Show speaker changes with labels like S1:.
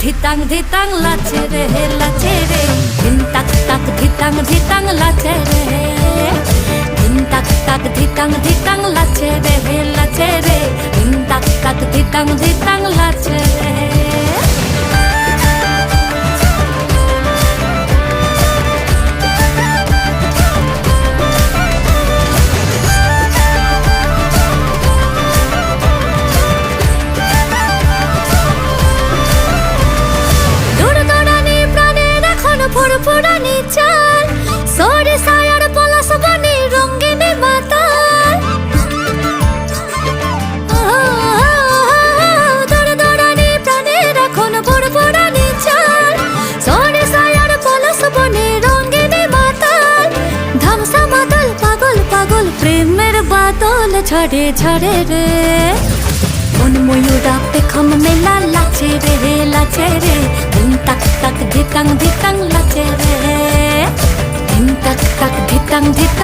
S1: ধিতাং ধিতাং লাচে রে লাচে রে। ধিন তাক তাক ধিতাং ধিতাং লাচে রে ধিন তাক তাক ধিতাং ধিতাং লাচে রে লাচে রে। ধিন তাক তাক ধিতাং ধিতাং লাচে রে। বাদল ঝরে ঝরে রে। কোন ময়ূরা পেখম মেলা লাচে রে লাচে রে। দিন তাক তাক ধিতাং ধিতাং লাচে রে। দিন তাক তাক ধিতাং ধিতাং